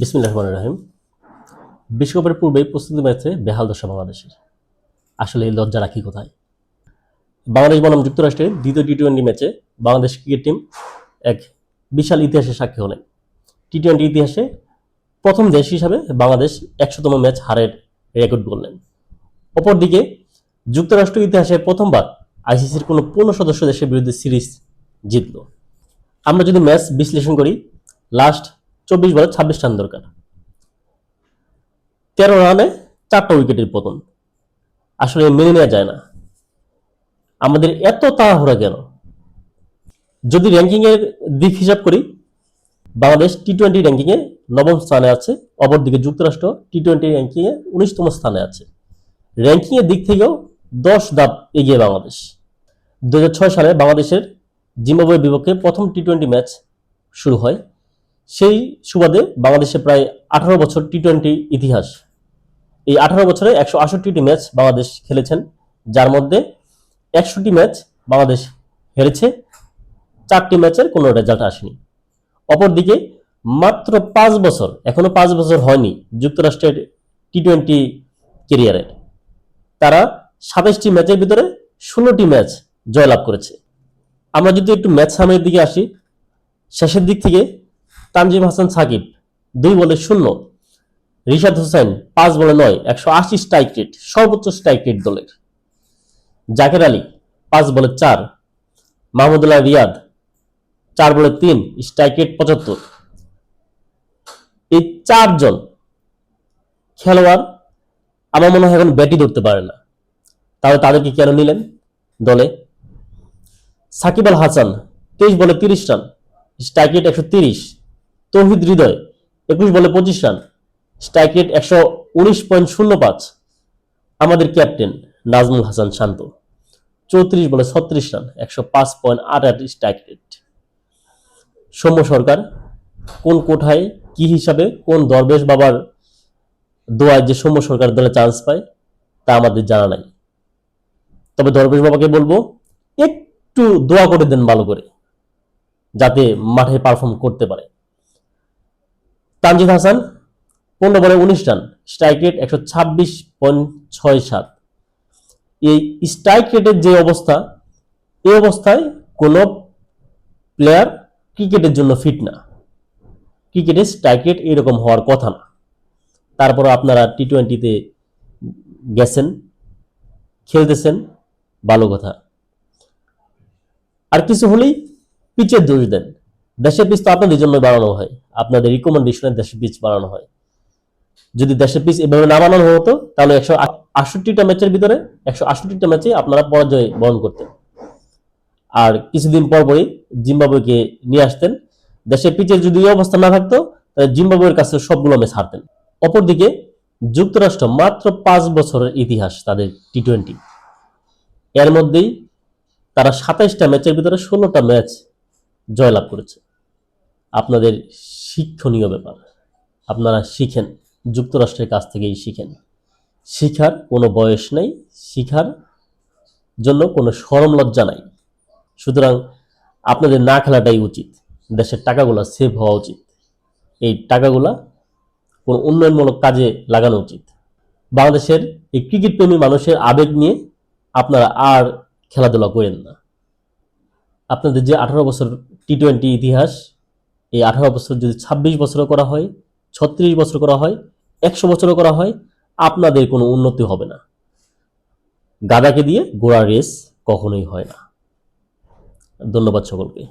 বিসমিল্লাহ রহমান রাহিম। বিশ্বকাপের পূর্বেই প্রস্তুতি ম্যাচে বেহাল দশা বাংলাদেশের। আসলে এই লজ্জা রাখি কোথায়? বাংলাদেশ বনাম যুক্তরাষ্ট্রের দ্বিতীয় টি টোয়েন্টি ম্যাচে বাংলাদেশ ক্রিকেট টিম এক বিশাল ইতিহাসের সাক্ষী হলেন। টি টোয়েন্টি ইতিহাসে প্রথম দেশ হিসাবে বাংলাদেশ একশোতম ম্যাচ হারের রেকর্ড করলেন অপরদিকে যুক্তরাষ্ট্র ইতিহাসে প্রথমবার আইসিসির কোনো পূর্ণ সদস্য দেশের বিরুদ্ধে সিরিজ জিতল। আমরা যদি ম্যাচ বিশ্লেষণ করি, লাস্ট চব্বিশ বলে ছাব্বিশ রান দরকার। তেরো রানে চারটা উইকেটের পতন। আসলে মেনে নেওয়া যায় না। আমাদের এত তাড়াহুড়া কেন? যদি র্যাঙ্কিংয়ের দিক হিসাব করি, বাংলাদেশ টি টোয়েন্টি র্যাঙ্কিংয়ে নবম স্থানে আছে অপরদিকে যুক্তরাষ্ট্র টি টোয়েন্টি র্যাঙ্কিংয়ে উনিশতম স্থানে আছে। র্যাঙ্কিংয়ের দিক থেকেও দশ ধাপ এগিয়ে বাংলাদেশ। দু হাজার ছয় সালে বাংলাদেশের জিম্বাবুয়ের বিপক্ষে প্রথম টি টোয়েন্টি ম্যাচ শুরু হয়। সেই সুবাদে বাংলাদেশে প্রায় আঠারো বছর টি টোয়েন্টি ইতিহাস। এই আঠারো বছরে একশো আষট্টিটি ম্যাচ বাংলাদেশ খেলেছেন, যার মধ্যে একশোটি ম্যাচ বাংলাদেশ হেরেছে, চারটি ম্যাচের কোনো রেজাল্ট আসেনি। অপরদিকে মাত্র পাঁচ বছর, এখনও পাঁচ বছর হয়নি যুক্তরাষ্ট্রের টি টোয়েন্টি কেরিয়ারের তারা সাতাশটি ম্যাচের ভিতরে ষোলোটি ম্যাচ জয়লাভ করেছে। আমরা যদি একটু ম্যাচ সামনের দিকে আসি, শেষের দিক থেকে তানজিম হাসান সাকিব, দুই বলে শূন্য। রিশাদ হোসেন পাঁচ বলে নয়, একশো আশি স্ট্রাইক রেট সর্বোচ্চ স্ট্রাইক রেট দলের। জাকের আলী পাঁচ বলে চার। মাহমুদুল্লাহ রিয়াদ চার বলে তিন স্ট্রাইক রেট পঁচাত্তর। এই চারজন খেলোয়াড় আমার মনে হয় এখন ব্যাটই ধরতে পারে না। তাহলে তাদেরকে কেন নিলেন দলে? সাকিব আল হাসান তেইশ বলে তিরিশ রান স্ট্রাইক রেট একশো তিরিশ। তৌহিদ হৃদয়, একুশ বলে পঁচিশ রান স্ট্রাইক রেট একশো উনিশ পয়েন্ট শূন্য পাঁচ। আমাদের ক্যাপ্টেন নাজমুল হাসান শান্ত, চৌত্রিশ বলে ছত্রিশ রান, একশো পাঁচ পয়েন্ট আট আট স্ট্রাইক রেট সৌম্য সরকার, কোন কোঠায়, কি হিসাবে, কোন দরবেশ বাবার দোয়ায় যে সৌম্য সরকার দলে চান্স পায়, তা আমাদের জানা নাই। তবে দরবেশ বাবাকে বলব, একটু দোয়া করে দেন ভালো করে, যাতে মাঠে পারফর্ম করতে পারে। তানজিদ হাসান, পনেরো বলে উনিশ রান স্ট্রাইক রেট একশো ছাব্বিশ পয়েন্ট ছয় সাত। এই স্ট্রাইক রেটের যে অবস্থা, এই অবস্থায় কোনো প্লেয়ার ক্রিকেটের জন্য ফিট না। ক্রিকেটের স্ট্রাইক রেট এরকম হওয়ার কথা না। তারপর আপনারা টি টোয়েন্টিতে গেছেন, খেলতেছেন, ভালো কথা। আর কিছু হলেই পিচের দোষ দেন। দেশের পিচ তো আপনাদের জন্য বানানো হয়। আপনাদের রিকমেন্ডেশনে দেশের পিচ বানানো হয়। যদি দেশের পিচ এভাবে না বানানো হতো, তাহলে একশো আটষট্টিটা ম্যাচের ভিতরে একশো আটষট্টিটা ম্যাচে আপনারা পরাজয় বরণ করতেন। আর কিছুদিন পর পরই জিম্বাবুয়েকে নিয়ে আসতেন। দেশের পিচের যদি অবস্থা না থাকতো, তাহলে জিম্বাবুয়ের কাছে সবগুলো ম্যাচ হারতেন। অপরদিকে যুক্তরাষ্ট্র মাত্র পাঁচ বছরের ইতিহাস তাদের টি টোয়েন্টি এর মধ্যেই তারা সাতাইশটা ম্যাচের ভিতরে ষোলোটা ম্যাচ জয়লাভ করেছে। আপনাদের শিক্ষণীয় ব্যাপার। আপনারা শিখেন, যুক্তরাষ্ট্রের কাছ থেকেই শিখেন। শিখার কোনো বয়স নেই, শিখার জন্য কোনো সরম লজ্জা নাই। সুতরাং আপনাদের না খেলাটাই উচিত। দেশের টাকাগুলো সেভ হওয়া উচিত। এই টাকাগুলা কোনো উন্নয়নমূলক কাজে লাগানো উচিত। বাংলাদেশের এই ক্রিকেট প্রেমী মানুষের আবেগ নিয়ে আপনারা আর খেলাধুলা করেন না। আপনাদের যে আঠারো বছর টি টোয়েন্টি ইতিহাস এই আঠারো বছর যদি ছাব্বিশ বছরও করা হয়, ছত্রিশ বছর করা হয়, একশো বছরও করা হয়, আপনাদের কোনো উন্নতি হবে না। গাদাকে দিয়ে গোড়া রেস কখনোই হয় না। ধন্যবাদ সকলকে।